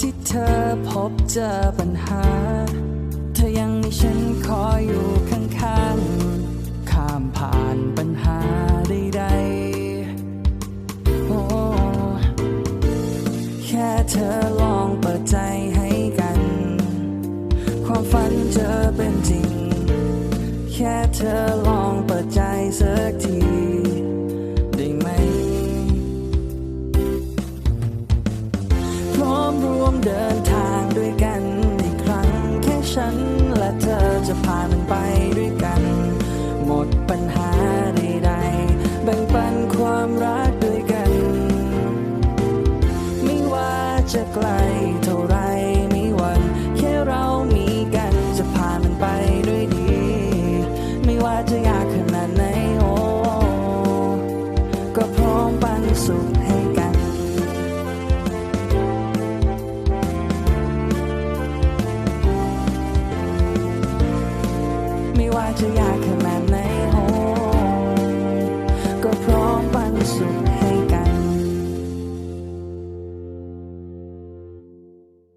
ที่เธอพบเจอปัญหา เธอยังมีฉันคอยอยู่ข้างๆ ข้ามผ่านปัญหาใดๆโอ้แค่เธอลองเปิดใจให้กัน ความฝันจะเป็นจริง แค่เธอลองเปิดใจสักที จะไกลเท่าไรไม่หวันแค่เรามีกันจะผ่านมันไปด้วยดี ไม่ว่าจะยากขนาดไหนโอ้ก็พร้อมปันสุขให้กัน ไม่ว่าจะยาก